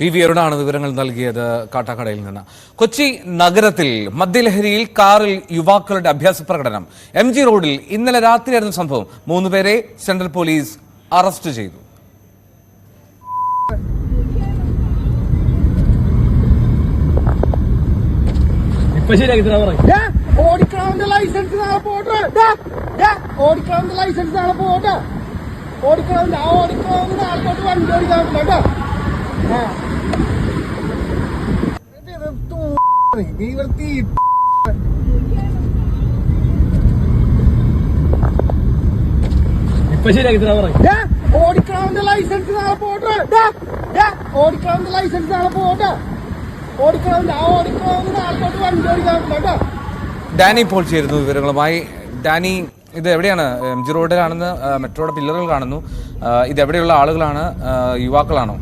V V അരുണാണ് വിവരങ്ങൾ നൽകിയത് കാട്ടാക്കടയിൽ നിന്ന്. കൊച്ചി നഗരത്തിൽ മദ്യലഹരിയിൽ കാറിൽ യുവാക്കളുടെ അഭ്യാസ പ്രകടനം. എം ജി റോഡിൽ ഇന്നലെ രാത്രിയായിരുന്നു സംഭവം. മൂന്നുപേരെ സെൻട്രൽ പോലീസ് അറസ്റ്റ് ചെയ്തു. ഓടിക്കളവന്റെ ലൈസൻസ് നാളെ പോട്ടെ. ഡാ, ലൈസൻസ് നാളെ പോട്ടെ. ഓടിക്കളവന്റെ ആ ഓടിക്കളവന്റെ നാളെ പോട്ട് വണ്ടി ഓടിക്കാൻ കേട്ടോ. നീ വൃത്തി ഇപ്പൊ ശരിയാക്കി ഡാ, ലൈസൻസ് നാളെ പോട്ടെ. ഓടിക്കണവന്റെ ലൈസൻസ് നാളെ പോട്ടെ. ഓടിക്കണവന്റെ ആ ഓടിക്കണവന്റെ പോട്ട് വണ്ടി ഓടിക്കാൻ കേട്ടോ. ഡാനി പോൾ ചേരുന്നു വിവരങ്ങളുമായി. ഡാനി ഇത് എവിടെയാണ്? എം ജി റോഡിലാണെന്ന് മെട്രോയുടെ പില്ലറുകൾ കാണുന്നു. ഇത് എവിടെയുള്ള ആളുകളാണ്? യുവാക്കളാണോ?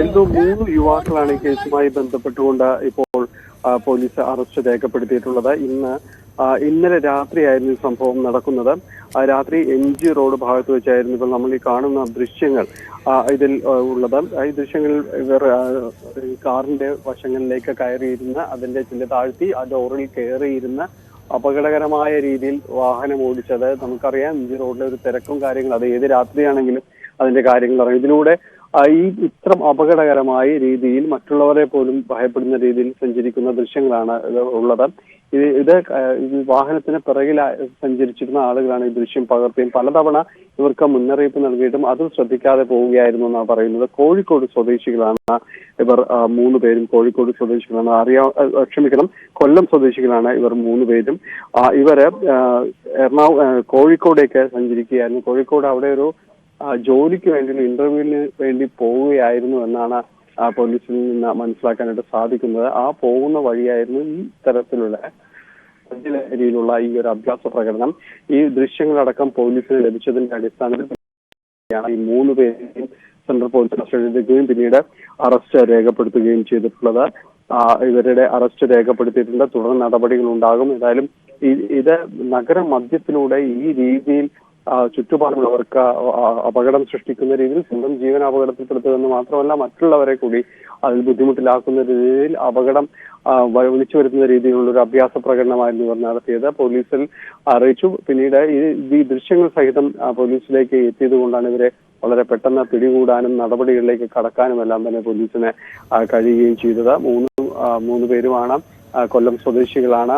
എന്തോ മൂന്ന് യുവാക്കളാണ് ഈ കേസുമായി ബന്ധപ്പെട്ടുകൊണ്ട് ഇപ്പോൾ പോലീസ് അറസ്റ്റ് രേഖപ്പെടുത്തിയിട്ടുള്ളത്. ഇന്ന് ഇന്നലെ രാത്രിയായിരുന്നു സംഭവം നടക്കുന്നത്. രാത്രി എം ജി റോഡ് ഭാഗത്ത് വെച്ചായിരുന്നു ഇപ്പോൾ നമ്മൾ ഈ കാണുന്ന ദൃശ്യങ്ങൾ ഇതിൽ ഉള്ളത്. ഈ ദൃശ്യങ്ങളിൽ ഇവർ കാറിന്റെ വശങ്ങളിലേക്ക് കയറിയിരുന്ന് അതിന്റെ ചില താഴ്ത്തി ആ ഡോറിൽ കയറിയിരുന്ന് അപകടകരമായ രീതിയിൽ വാഹനം ഓടിച്ചത്. നമുക്കറിയാം എം ജി റോഡിലെ ഒരു തിരക്കും കാര്യങ്ങളും അത് ഏത് രാത്രിയാണെങ്കിലും അതിന്റെ കാര്യങ്ങൾ അറിയാം. ഇതിലൂടെ ഈ ഇത്ര അപകടകരമായ രീതിയിൽ മറ്റുള്ളവരെ പോലും ഭയപ്പെടുന്ന രീതിയിൽ സഞ്ചരിക്കുന്ന ദൃശ്യങ്ങളാണ് ഉള്ളത്. ഇത് ഇത് വാഹനത്തിന് പിറകിൽ സഞ്ചരിച്ചിരുന്ന ആളുകളാണ് ഈ ദൃശ്യം പകർത്തിയും പലതവണ ഇവർക്ക് മുന്നറിയിപ്പ് നൽകിയിട്ടും അതും ശ്രദ്ധിക്കാതെ പോവുകയായിരുന്നു എന്നാണ് പറയുന്നത്. കോഴിക്കോട് സ്വദേശികളാണ് ഇവർ മൂന്ന് പേരും കോഴിക്കോട് സ്വദേശികളാണ്. അറിയാ ക്ഷമിക്കണം കൊല്ലം സ്വദേശികളാണ് ഇവർ മൂന്ന് പേരും. ഇവർ എറണാകുളം കോഴിക്കോടേക്ക് സഞ്ചരിക്കുകയായിരുന്നു. കോഴിക്കോട് അവിടെ ഒരു ജോലിക്ക് വേണ്ടി ഇന്റർവ്യൂവിന് വേണ്ടി പോവുകയായിരുന്നു എന്നാണ് ആ, പോലീസിൽ നിന്ന് മനസ്സിലാക്കാനായിട്ട് സാധിക്കുന്നത്. ആ പോകുന്ന വഴിയായിരുന്നു ഈ തരത്തിലുള്ള രീതിയിലുള്ള ഈ ഒരു അഭ്യാസ പ്രകടനം. ഈ ദൃശ്യങ്ങളടക്കം പോലീസിന് ലഭിച്ചതിന്റെ അടിസ്ഥാനത്തിൽ ഈ മൂന്ന് പേരെയും സെൻട്രൽ പോലീസ് കസ്റ്റഡി എടുക്കുകയും പിന്നീട് അറസ്റ്റ് രേഖപ്പെടുത്തുകയും ചെയ്തിട്ടുള്ളത്. ഇവരുടെ അറസ്റ്റ് രേഖപ്പെടുത്തിയിട്ടുണ്ട്. തുടർ നടപടികൾ ഉണ്ടാകും ഏതായാലും ഇത് നഗര മധ്യത്തിലൂടെ ഈ രീതിയിൽ ആ- അപകടം സൃഷ്ടിക്കുന്ന രീതിയിൽ സ്വന്തം ജീവൻ അപകടത്തിൽപ്പെടുത്തുമെന്ന് മാത്രമല്ല മറ്റുള്ളവരെ കൂടി അതിൽ ബുദ്ധിമുട്ടിലാക്കുന്ന രീതിയിൽ അപകടം വിളിച്ചു വരുത്തുന്ന രീതിയിലുള്ള ഒരു അഭ്യാസ പ്രകടനമായിരുന്നു ഇവർ നടത്തിയത്. പോലീസിൽ അറിയിച്ചു. പിന്നീട് ഈ ദൃശ്യങ്ങൾ സഹിതം പോലീസിലേക്ക് എത്തിയത് കൊണ്ടാണ് ഇവരെ വളരെ പെട്ടെന്ന് പിടികൂടാനും നടപടികളിലേക്ക് കടക്കാനും എല്ലാം തന്നെ പോലീസിന് കഴിയുകയും ചെയ്തത്. മൂന്ന് മൂന്ന് പേരുമാണ് കൊല്ലം സ്വദേശികളാണ്.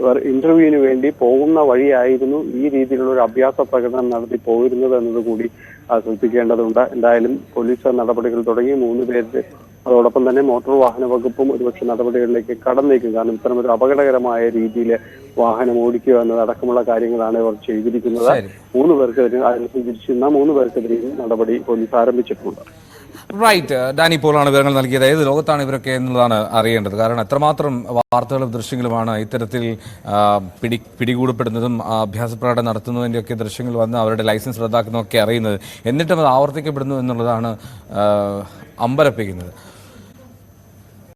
ഇവർ ഇന്റർവ്യൂവിന് വേണ്ടി പോകുന്ന വഴിയായിരുന്നു ഈ രീതിയിലുള്ള ഒരു അഭ്യാസ പ്രകടനം നടത്തി പോയിരുന്നത് എന്നതുകൂടി ശ്രദ്ധിക്കേണ്ടതുണ്ട്. എന്തായാലും പോലീസ് നടപടികൾ തുടങ്ങി. മൂന്ന് പേര് അതോടൊപ്പം തന്നെ മോട്ടോർ വാഹന വകുപ്പും ഒരുപക്ഷെ നടപടികളിലേക്ക് കടന്നേക്കും. കാരണം ഇത്തരം ഒരു അപകടകരമായ രീതിയിൽ വാഹനം ഓടിക്കുക എന്നതടക്കമുള്ള കാര്യങ്ങളാണ് ഇവർ ചെയ്തിരിക്കുന്നത്. മൂന്ന് പേർക്കെതിരെ അതിൽ സഞ്ചരിച്ചിരുന്ന മൂന്ന് പേർക്കെതിരെയും നടപടി പോലീസ് ആരംഭിച്ചിട്ടുണ്ട്. റൈറ്റ് ഡാനി പോളാണ് വിവരങ്ങൾ നൽകിയത്. ഏത് ലോകത്താണ് ഇവരൊക്കെ എന്നുള്ളതാണ് അറിയേണ്ടത്. കാരണം എത്രമാത്രം വാർത്തകളും ദൃശ്യങ്ങളുമാണ് ഇത്തരത്തിൽ പിടി പിടികൂടപ്പെടുന്നതും അഭ്യാസ പ്രകടനം നടത്തുന്നതിന്റെയൊക്കെ ദൃശ്യങ്ങൾ വന്ന് അവരുടെ ലൈസൻസ് റദ്ദാക്കുന്നതൊക്കെ അറിയുന്നത്. എന്നിട്ടും അത് ആവർത്തിക്കപ്പെടുന്നു എന്നുള്ളതാണ് അമ്പരപ്പിക്കുന്നത്.